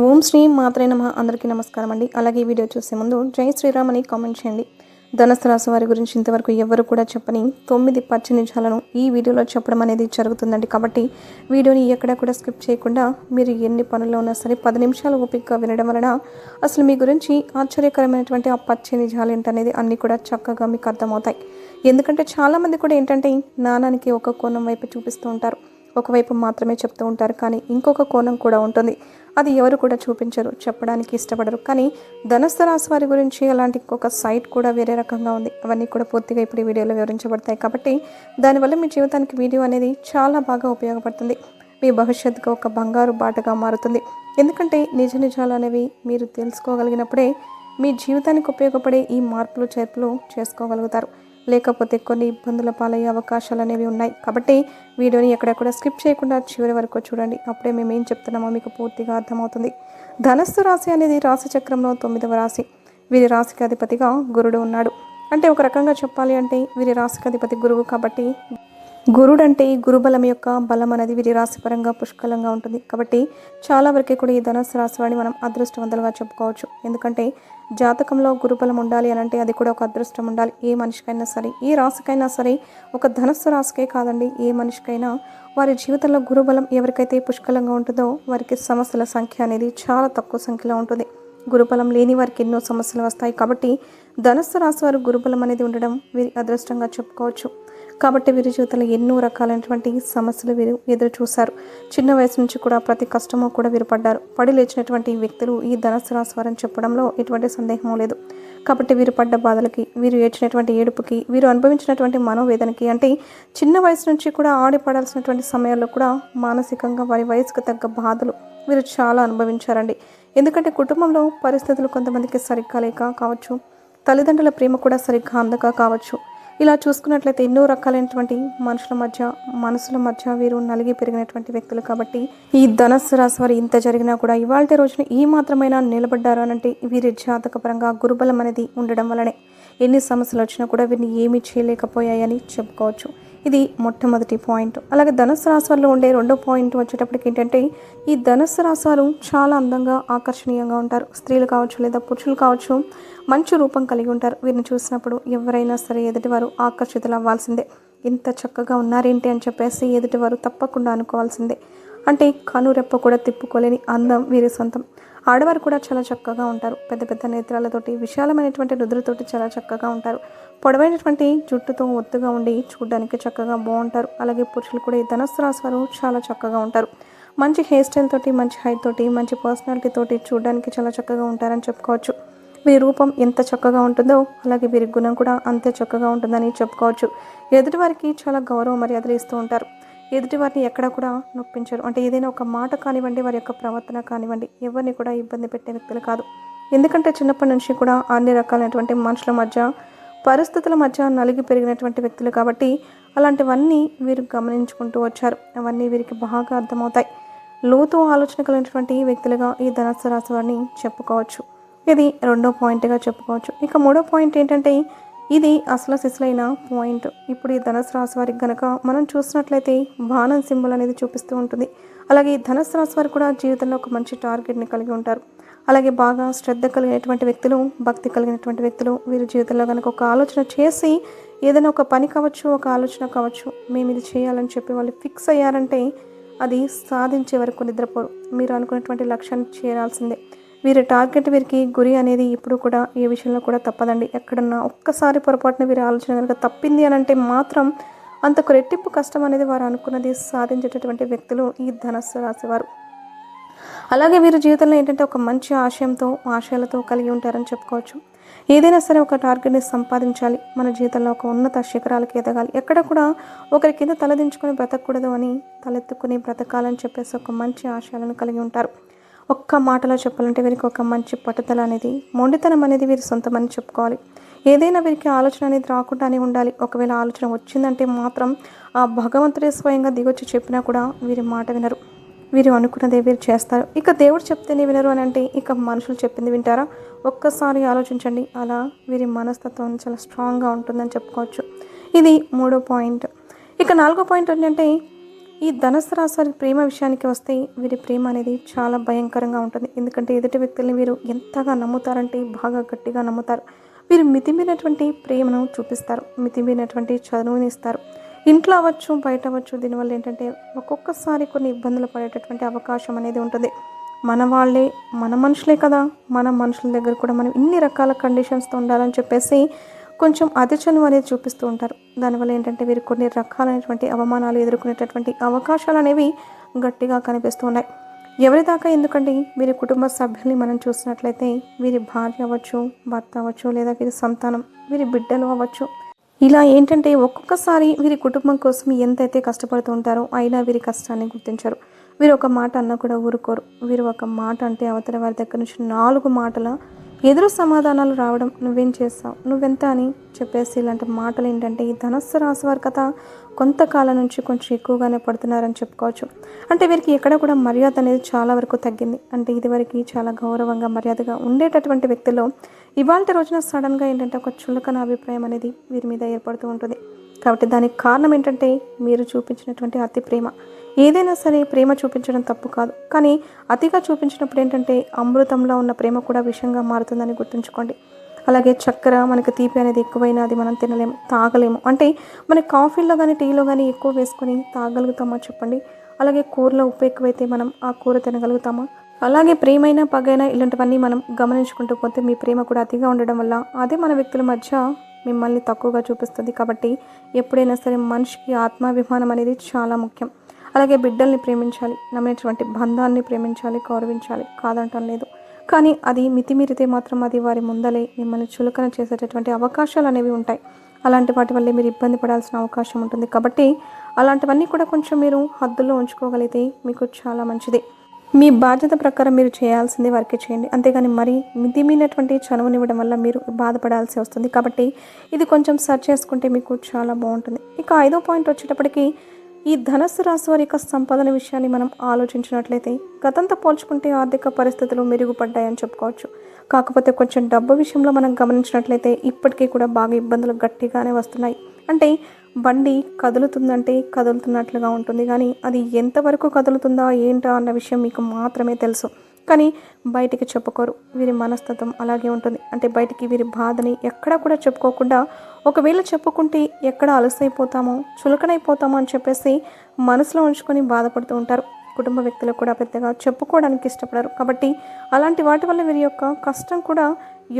ఓం శ్రీ మాత్రే నమ. అందరికీ నమస్కారం అండి. అలాగే ఈ వీడియో చూసే ముందు జై శ్రీరామ్ అని కామెంట్ చేయండి. ధనస్థ రాశి వారి గురించి ఇంతవరకు ఎవరు కూడా చెప్పని తొమ్మిది పచ్చి నిజాలను ఈ వీడియోలో చెప్పడం అనేది జరుగుతుందండి. కాబట్టి వీడియోని ఎక్కడా కూడా స్కిప్ చేయకుండా మీరు ఎన్ని పనుల్లో ఉన్నా సరే పది నిమిషాలు ఓపికగా వినడం వలన అసలు మీ గురించి ఆశ్చర్యకరమైనటువంటి ఆ పచ్చి నిజాలు ఏంటనేది అన్నీ కూడా చక్కగా మీకు అర్థమవుతాయి. ఎందుకంటే చాలామంది కూడా ఏంటంటే నాణానికి ఒక కోణం వైపు చూపిస్తూ ఉంటారు. ఒకవైపు మాత్రమే చెప్తూ ఉంటారు కానీ ఇంకొక కోణం కూడా ఉంటుంది. అది ఎవరు కూడా చూపించరు చెప్పడానికి ఇష్టపడరు. కానీ ధనస్థ రాశి వారి గురించి అలాంటి ఇంకొక సైట్ కూడా వేరే రకంగా ఉంది. అవన్నీ కూడా పూర్తిగా ఇప్పుడు వీడియోలో వివరించబడతాయి. కాబట్టి దానివల్ల మీ జీవితానికి వీడియో అనేది చాలా బాగా ఉపయోగపడుతుంది. మీ భవిష్యత్తుకు ఒక బంగారు బాటగా మారుతుంది. ఎందుకంటే నిజ నిజాలు అనేవి మీరు తెలుసుకోగలిగినప్పుడే మీ జీవితానికి ఉపయోగపడే ఈ మార్పులు చేర్పులు చేసుకోగలుగుతారు. లేకపోతే కొన్ని ఇబ్బందుల పాలయ్యే అవకాశాలు అనేవి ఉన్నాయి. కాబట్టి వీడియోని ఎక్కడెక్కడ స్కిప్ చేయకుండా చివరి వరకు చూడండి. అప్పుడే మేము ఏం చెప్తున్నామో మీకు పూర్తిగా అర్థమవుతుంది. ధనస్సు రాశి అనేది రాశి చక్రంలో తొమ్మిదవ రాశి. వీరి రాశికి అధిపతిగా గురుడు ఉన్నాడు. అంటే ఒక రకంగా చెప్పాలి అంటే వీరి రాశికి అధిపతి గురువు కాబట్టి గురుడంటే ఈ గురుబలం యొక్క బలం అనేది వీరి రాశిపరంగా పుష్కలంగా ఉంటుంది. కాబట్టి చాలా వరకు కూడా ఈ ధనుసు రాశి వాడిని మనం అదృష్టవంతులుగా చెప్పుకోవచ్చు. ఎందుకంటే జాతకంలో గురుబలం ఉండాలి అని అంటే అది కూడా ఒక అదృష్టం ఉండాలి. ఏ మనిషికైనా సరే ఏ రాశికైనా సరే ఒక ధనస్సు రాశికే కాదండి ఏ మనిషికైనా వారి జీవితంలో గురుబలం ఎవరికైతే పుష్కలంగా ఉంటుందో వారికి సమస్యల సంఖ్య అనేది చాలా తక్కువ సంఖ్యలో ఉంటుంది. గురుబలం లేని వారికి ఎన్నో సమస్యలు వస్తాయి. కాబట్టి ధనుస్సు రాశి వారు గురుబలం అనేది ఉండడం వీరి అదృష్టంగా చెప్పుకోవచ్చు. కాబట్టి వీరి జీవితంలో ఎన్నో రకాలైనటువంటి సమస్యలు వీరు ఎదురు చూశారు చిన్న వయసు నుంచి కూడా ప్రతి కష్టము కూడా వీరు పడ్డారు. పడి లేచినటువంటి వ్యక్తులు ఈ ధనస్సు రాశి వారని చెప్పడంలో ఎటువంటి సందేహం లేదు. కాబట్టి వీరు పడ్డ బాధలకి వీరు ఏడ్చినటువంటి ఏడుపుకి వీరు అనుభవించినటువంటి మనోవేదనకి అంటే చిన్న వయసు నుంచి కూడా ఆడిపడాల్సినటువంటి సమయాల్లో కూడా మానసికంగా వారి వయసుకు తగ్గ బాధలు వీరు చాలా అనుభవించారండి. ఎందుకంటే కుటుంబంలో పరిస్థితులు కొంతమందికి సరిగ్గా లేక కావచ్చు. తల్లిదండ్రుల ప్రేమ కూడా సరిగ్గా అందక కావచ్చు. ఇలా చూసుకున్నట్లయితే ఎన్నో రకాలైనటువంటి మనుషుల మధ్య మనసుల మధ్య వీరు నలిగి పెరిగినటువంటి వ్యక్తులు కాబట్టి ఈ ధనస్సు రాశి వారు ఇంత జరిగినా కూడా ఇవాళ రోజున ఈ మాత్రమైనా నిలబడ్డారు అనంటే వీరి జాతకపరంగా గురుబలం అనేది ఉండడం వలనే ఎన్ని సమస్యలు వచ్చినా కూడా వీరిని ఏమీ చేయలేకపోయాయని చెప్పుకోవచ్చు. ఇది మొట్టమొదటి పాయింట్. అలాగే ధనుసు రాశి ఉండే రెండో పాయింట్ వచ్చేటప్పటికి ఏంటంటే ఈ ధనుసు రాశి వారు చాలా అందంగా ఆకర్షణీయంగా ఉంటారు. స్త్రీలు కావచ్చు లేదా పురుషులు కావచ్చు మంచి రూపం కలిగి ఉంటారు. వీరిని చూసినప్పుడు ఎవరైనా సరే ఎదుటివారు ఆకర్షితులు అవ్వాల్సిందే ఇంత చక్కగా ఉన్నారేంటి అని చెప్పేసి ఎదుటివారు తప్పకుండా అనుకోవాల్సిందే. అంటే కనురెప్ప కూడా తిప్పుకోలేని అందం వీరి సొంతం. ఆడవారు కూడా చాలా చక్కగా ఉంటారు. పెద్ద పెద్ద నేత్రాలతోటి విశాలమైనటువంటి రుద్రతోటి చాలా చక్కగా ఉంటారు. పొడవైనటువంటి జుట్టుతో ఒత్తుగా ఉండి చూడడానికి చక్కగా బాగుంటారు. అలాగే పురుషులు కూడా ఈ ధనస్సు రాశి వారు చాలా చక్కగా ఉంటారు. మంచి హెయిర్ స్టైల్ తోటి మంచి హైట్ తోటి మంచి పర్సనాలిటీ తోటి చూడడానికి చాలా చక్కగా ఉంటారని చెప్పుకోవచ్చు. వీరి రూపం ఎంత చక్కగా ఉంటుందో అలాగే వీరి గుణం కూడా అంతే చక్కగా ఉంటుందని చెప్పుకోవచ్చు. ఎదుటివారికి చాలా గౌరవ మర్యాదలు ఇస్తూ ఉంటారు. ఎదుటివారిని ఎక్కడ కూడా నొప్పించరు. అంటే ఏదైనా ఒక మాట కానివ్వండి వారి యొక్క ప్రవర్తన కానివ్వండి ఎవరిని కూడా ఇబ్బంది పెట్టే వ్యక్తులు కాదు. ఎందుకంటే చిన్నప్పటి నుంచి కూడా అన్ని రకాలైనటువంటి మనుషుల మధ్య పరిస్థితుల మధ్య నలిగి పెరిగినటువంటి వ్యక్తులు కాబట్టి అలాంటివన్నీ వీరు గమనించుకుంటూ వచ్చారు. అవన్నీ వీరికి బాగా అర్థమవుతాయి. లోతు ఆలోచన కలిగినటువంటి వ్యక్తులుగా ఈ ధనస్సు రాశి వారిని చెప్పుకోవచ్చు. ఇది రెండో పాయింట్గా చెప్పుకోవచ్చు. ఇక మూడో పాయింట్ ఏంటంటే ఇది అసలు సిసలైన పాయింట్. ఇప్పుడు ఈ ధనుసు రాశి వారికి గనక మనం చూసినట్లయితే బాణం సింబల్ అనేది చూపిస్తూ ఉంటుంది. అలాగే ఈ ధనుసు రాశి వారు కూడా జీవితంలో ఒక మంచి టార్గెట్ని కలిగి ఉంటారు. అలాగే బాగా శ్రద్ధ కలిగినటువంటి వ్యక్తులు భక్తి కలిగినటువంటి వ్యక్తులు వీరి జీవితంలో కనుక ఒక ఆలోచన చేసి ఏదైనా ఒక పని కావచ్చు ఒక ఆలోచన కావచ్చు మేము ఇది చేయాలని చెప్పి వాళ్ళు ఫిక్స్ అయ్యారంటే అది సాధించే వరకు నిద్రపోరు. మీరు అనుకున్నటువంటి లక్ష్యాన్ని చేరాల్సిందే. వీరి టార్గెట్ వీరికి గురి అనేది ఇప్పుడు కూడా ఏ విషయంలో కూడా తప్పదండి. ఎక్కడన్నా ఒక్కసారి పొరపాటున వీరి ఆలోచన కనుక తప్పింది అని అంటే మాత్రం అంతకు రెట్టింపు కష్టం అనేది వారు అనుకున్నది సాధించేటటువంటి వ్యక్తులు ఈ ధనస్సు రాసేవారు అలాగే వీరి జీవితంలో ఏంటంటే ఒక మంచి ఆశయంతో ఆశయాలతో కలిగి ఉంటారని చెప్పుకోవచ్చు. ఏదైనా సరే ఒక టార్గెట్ని సంపాదించాలి. మన జీవితంలో ఒక ఉన్నత శిఖరాలకు ఎదగాలి. ఎక్కడ కూడా ఒకరి కింద తలదించుకొని బ్రతకూడదు అని తలెత్తుకుని బ్రతకాలని చెప్పేసి ఒక మంచి ఆశయాలను కలిగి ఉంటారు. ఒక్క మాటలో చెప్పాలంటే వీరికి ఒక మంచి పట్టుదల అనేది మొండితనం అనేది వీరి సొంతమని చెప్పుకోవాలి. ఏదైనా వీరికి ఆలోచన అనేది రాకుండానే ఉండాలి. ఒకవేళ ఆలోచన వచ్చిందంటే మాత్రం ఆ భగవంతుడే స్వయంగా దిగొచ్చి చెప్పినా కూడా వీరి మాట వినరు. వీరు అనుకున్నదే వీరు చేస్తారు. ఇక దేవుడు చెప్తేనే వినరు అని అంటే ఇక మనుషులు చెప్పింది వింటారా? ఒక్కసారి ఆలోచించండి. అలా వీరి మనస్తత్వం చాలా స్ట్రాంగ్గా ఉంటుందని చెప్పుకోవచ్చు. ఇది మూడో పాయింట్. ఇక నాలుగో పాయింట్ ఏంటంటే ఈ ధనస్సు రాశి ప్రేమ విషయానికి వస్తే వీరి ప్రేమ అనేది చాలా భయంకరంగా ఉంటుంది. ఎందుకంటే ఎదుటి వ్యక్తుల్ని వీరు ఎంతగా నమ్ముతారంటే బాగా గట్టిగా నమ్ముతారు. వీరు మితిమీరినటువంటి ప్రేమను చూపిస్తారు. మితిమీరినటువంటి చదువుని ఇస్తారు. ఇంట్లో అవ్వచ్చు బయట అవ్వచ్చు దీనివల్ల ఏంటంటే ఒక్కొక్కసారి కొన్ని ఇబ్బందులు పడేటటువంటి అవకాశం అనేది ఉంటుంది. మన వాళ్ళే మన మనుషులే కదా. మన మనుషుల దగ్గర కూడా మనం ఇన్ని రకాల కండిషన్స్తో ఉండాలని చెప్పేసి కొంచెం అతిచను అనేది చూపిస్తూ ఉంటారు. దానివల్ల ఏంటంటే వీరు కొన్ని రకాలైనటువంటి అవమానాలు ఎదుర్కొనేటటువంటి అవకాశాలు అనేవి గట్టిగా కనిపిస్తూ ఉన్నాయి. ఎవరి దాకా ఎందుకండి? వీరి కుటుంబ సభ్యుల్ని మనం చూసినట్లయితే వీరి భార్య అవ్వచ్చు భర్త అవ్వచ్చు లేదా వీరి సంతానం వీరి బిడ్డలు అవ్వచ్చు ఇలా ఏంటంటే ఒక్కొక్కసారి వీరి కుటుంబం కోసం ఎంతైతే కష్టపడుతూ ఉంటారో అయినా వీరి కష్టాన్ని గుర్తించరు. వీరు ఒక మాట అన్నా కూడా ఊరుకోరు. వీరు ఒక మాట అంటే అవతల వారి దగ్గర నుంచి నాలుగు మాటల ఎదురు సమాధానాలు రావడం నువ్వేం చేస్తావు? నువ్వెంత అని చెప్పేసి ఇలాంటి మాటలు ఏంటంటే ఈ ధనస్సు రాశి వారి కథ కొంతకాలం నుంచి కొంచెం ఎక్కువగానే పడుతున్నారని చెప్పుకోవచ్చు. అంటే వీరికి ఎక్కడ కూడా మర్యాద అనేది చాలా వరకు తగ్గింది. అంటే ఇదివరకు చాలా గౌరవంగా మర్యాదగా ఉండేటటువంటి వ్యక్తిలో ఇవాళ రోజున సడన్గా ఏంటంటే ఒక చులకన అభిప్రాయం అనేది వీరి మీద ఏర్పడుతూ ఉంటుంది. కాబట్టి దానికి కారణం ఏంటంటే మీరు చూపించినటువంటి అతి ప్రేమ. ఏదైనా సరే ప్రేమ చూపించడం తప్పు కాదు. కానీ అతిగా చూపించినప్పుడు ఏంటంటే అమృతంలో ఉన్న ప్రేమ కూడా విషంగా మారుతుందని గుర్తుంచుకోండి. అలాగే చక్కెర మనకి తీపి అనేది ఎక్కువైనా అది మనం తినలేము తాగలేము. అంటే మన కాఫీలో కానీ టీలో కానీ ఎక్కువ వేసుకొని తాగలుగుతామా చెప్పండి? అలాగే కూరలో ఉప్పు ఎక్కువైతే మనం ఆ కూర తినగలుగుతామా? అలాగే ప్రేమైనా పగైనా ఇలాంటివన్నీ మనం గమనించుకుంటూ పోతే మీ ప్రేమ కూడా అతిగా ఉండడం వల్ల అదే మన వ్యక్తుల మధ్య మిమ్మల్ని తక్కువగా చూపిస్తుంది కాబట్టి ఎప్పుడైనా సరే మనిషికి ఆత్మాభిమానం అనేది చాలా ముఖ్యం. అలాగే బిడ్డల్ని ప్రేమించాలి నమ్మినటువంటి బంధాన్ని ప్రేమించాలి గౌరవించాలి కాదంటం లేదు. కానీ అది మితిమీరితే మాత్రం అది వారి ముందలే మిమ్మల్ని చులకన చేసేటటువంటి అవకాశాలు అనేవి ఉంటాయి. అలాంటి వాటి వల్లే మీరు ఇబ్బంది పడాల్సిన అవకాశం ఉంటుంది. కాబట్టి అలాంటివన్నీ కూడా కొంచెం మీరు హద్దుల్లో ఉంచుకోగలిగితే మీకు చాలా మంచిది. మీ బాధ్యత ప్రకారం మీరు చేయాల్సింది వారికి చేయండి. అంతేగాని మరి మితిమీనటువంటి చనువునివ్వడం వల్ల మీరు బాధపడాల్సి వస్తుంది. కాబట్టి ఇది కొంచెం సర్చ్ చేసుకుంటే మీకు చాలా బాగుంటుంది. ఇక ఐదో పాయింట్ వచ్చేటప్పటికి ఈ ధనస్సు రాశి వారి యొక్క సంపాదన విషయాన్ని మనం ఆలోచించినట్లయితే గతంతో పోల్చుకుంటే ఆర్థిక పరిస్థితులు మెరుగుపడ్డాయని చెప్పుకోవచ్చు. కాకపోతే కొంచెం డబ్బు విషయంలో మనం గమనించినట్లయితే ఇప్పటికీ కూడా బాగా ఇబ్బందులు గట్టిగానే వస్తున్నాయి. అంటే బండి కదులుతుందంటే కదులుతున్నట్లుగా ఉంటుంది. కానీ అది ఎంతవరకు కదులుతుందా ఏంటా అన్న విషయం మీకు మాత్రమే తెలుసు. కానీ బయటికి చెప్పుకోరు. వీరి మనస్తత్వం అలాగే ఉంటుంది. అంటే బయటికి వీరి బాధని ఎక్కడా కూడా చెప్పుకోకుండా ఒకవేళ చెప్పుకుంటే ఎక్కడ అలసైపోతామో చులకనైపోతామో అని చెప్పేసి మనసులో ఉంచుకొని బాధపడుతూ ఉంటారు. కుటుంబ వ్యక్తులు కూడా పెద్దగా చెప్పుకోవడానికి ఇష్టపడరు. కాబట్టి అలాంటి వాటి వల్ల వీరి యొక్క కష్టం కూడా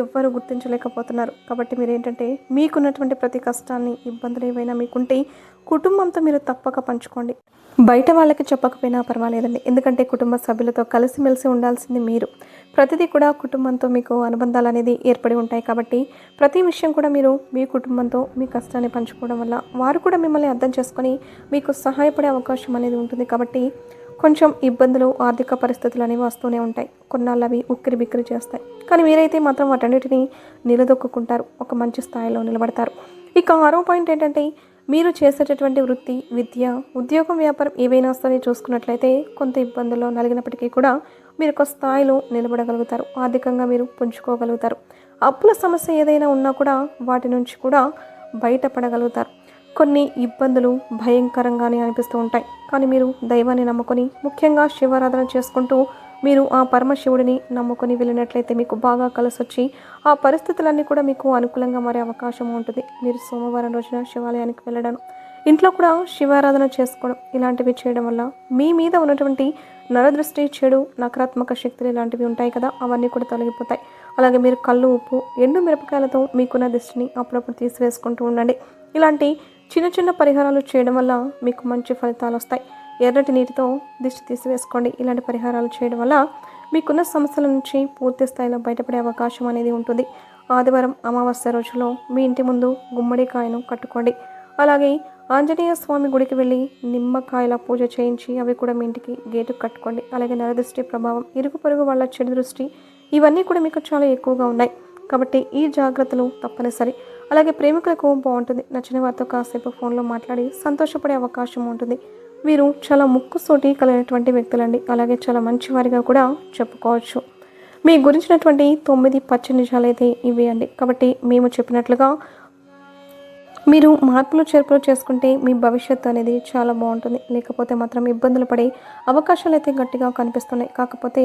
ఎవ్వరు గుర్తించలేకపోతున్నారు. కాబట్టి మీరు ఏంటంటే మీకున్నటువంటి ప్రతి కష్టాన్ని ఇబ్బందులు ఏవైనా మీకుంటే కుటుంబంతో మీరు తప్పక పంచుకోండి. బయట వాళ్ళకి చెప్పకపోయినా పర్వాలేదండి. ఎందుకంటే కుటుంబ సభ్యులతో కలిసిమెలిసి ఉండాల్సింది మీరు. ప్రతిదీ కూడా కుటుంబంతో మీకు అనుబంధాలు అనేది ఏర్పడి ఉంటాయి. కాబట్టి ప్రతి విషయం కూడా మీరు మీ కుటుంబంతో మీ కష్టాన్ని పంచుకోవడం వల్ల వారు కూడా మిమ్మల్ని అర్థం చేసుకొని మీకు సహాయపడే అవకాశం అనేది ఉంటుంది. కాబట్టి కొంచెం ఇబ్బందులు ఆర్థిక పరిస్థితులు అనేవి వస్తూనే ఉంటాయి. కొన్నాళ్ళు అవి ఉక్కిరి బిక్కిరి చేస్తాయి. కానీ మీరైతే మాత్రం వాటన్నిటిని నిలదొక్కుంటారు ఒక మంచి స్థాయిలో నిలబడతారు. ఇక ఆరో పాయింట్ ఏంటంటే మీరు చేసేటటువంటి వృత్తి విద్య ఉద్యోగం వ్యాపారం ఏవైనా సరే చూసుకున్నట్లయితే కొంత ఇబ్బందుల్లో నలిగినప్పటికీ కూడా మీరు ఒక స్థాయిలో నిలబడగలుగుతారు. ఆర్థికంగా మీరు పుంజుకోగలుగుతారు. అప్పుల సమస్య ఏదైనా ఉన్నా కూడా వాటి నుంచి కూడా బయటపడగలుగుతారు. కొన్ని ఇబ్బందులు భయంకరంగానే అనిపిస్తూ ఉంటాయి. కానీ మీరు దైవాన్ని నమ్ముకొని ముఖ్యంగా శివారాధన చేసుకుంటూ మీరు ఆ పరమశివుడిని నమ్ముకొని వెళ్ళినట్లయితే మీకు బాగా కలిసొచ్చి ఆ పరిస్థితులన్నీ కూడా మీకు అనుకూలంగా మారే అవకాశం ఉంటుంది. మీరు సోమవారం రోజున శివాలయానికి వెళ్ళడం ఇంట్లో కూడా శివారాధన చేసుకోవడం ఇలాంటివి చేయడం వల్ల మీ మీద ఉన్నటువంటి నరదృష్టి చెడు నకారాత్మక శక్తులు ఇలాంటివి ఉంటాయి కదా అవన్నీ కూడా తొలగిపోతాయి. అలాగే మీరు కళ్ళు ఉప్పు ఎండు మిరపకాయలతో మీకున్న దృష్టిని అప్పుడప్పుడు తీసివేసుకుంటూ ఉండండి. ఇలాంటి చిన్న చిన్న పరిహారాలు చేయడం వల్ల మీకు మంచి ఫలితాలు వస్తాయి. ఎర్రటి నీటితో దిష్టి తీసివేసుకోండి. ఇలాంటి పరిహారాలు చేయడం వల్ల మీకున్న సమస్యల నుంచి పూర్తి స్థాయిలో బయటపడే అవకాశం అనేది ఉంటుంది. ఆదివారం అమావాస్య రోజులో మీ ఇంటి ముందు గుమ్మడికాయను కట్టుకోండి. అలాగే ఆంజనేయ స్వామి గుడికి వెళ్ళి నిమ్మకాయల పూజ చేయించి అవి కూడా మీ ఇంటికి గేటు కట్టుకోండి. అలాగే నరదృష్టి ప్రభావం ఇరుగు పొరుగు వాళ్ళ చెడు దృష్టి ఇవన్నీ కూడా మీకు చాలా ఎక్కువగా ఉన్నాయి. కాబట్టి ఈ జాగ్రత్తలు తప్పనిసరి. అలాగే ప్రేమికులకు బాగుంటుంది. నచ్చిన వారితో కాసేపు ఫోన్లో మాట్లాడి సంతోషపడే అవకాశం ఉంటుంది. వీరు చాలా ముక్కుసోటి కలిగినటువంటి వ్యక్తులండి. అలాగే చాలా మంచివారిగా కూడా చెప్పుకోవచ్చు. మీ గురించినటువంటి తొమ్మిది పచ్చ నిజాలైతే ఇవి అండి. కాబట్టి మేము చెప్పినట్లుగా మీరు మార్పులు చేర్పులు చేసుకుంటే మీ భవిష్యత్తు అనేది చాలా బాగుంటుంది. లేకపోతే మాత్రం ఇబ్బందులు పడే అవకాశాలు అయితే గట్టిగా కనిపిస్తున్నాయి. కాకపోతే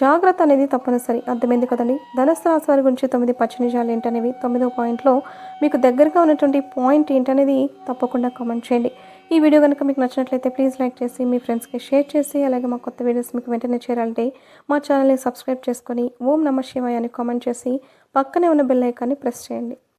జాగ్రత్త అనేది తప్పనిసరి. అర్థమైంది కదండి? ధనస్సు రాశి వారి గురించి తొమ్మిది పచ్చనిజాలు ఏంటనేవి తొమ్మిదో పాయింట్లో మీకు దగ్గరగా ఉన్నటువంటి పాయింట్ ఏంటనేది తప్పకుండా కామెంట్ చేయండి. ఈ వీడియో కనుక మీకు నచ్చినట్లయితే ప్లీజ్ లైక్ చేసి మీ ఫ్రెండ్స్కి షేర్ చేసి అలాగే మా కొత్త వీడియోస్ మీకు వెంటనే చేరాలంటే మా ఛానల్ని సబ్స్క్రైబ్ చేసుకొని ఓం నమ శివాయ అని కామెంట్ చేసి పక్కనే ఉన్న బెల్ ఐకాన్ని ప్రెస్ చేయండి.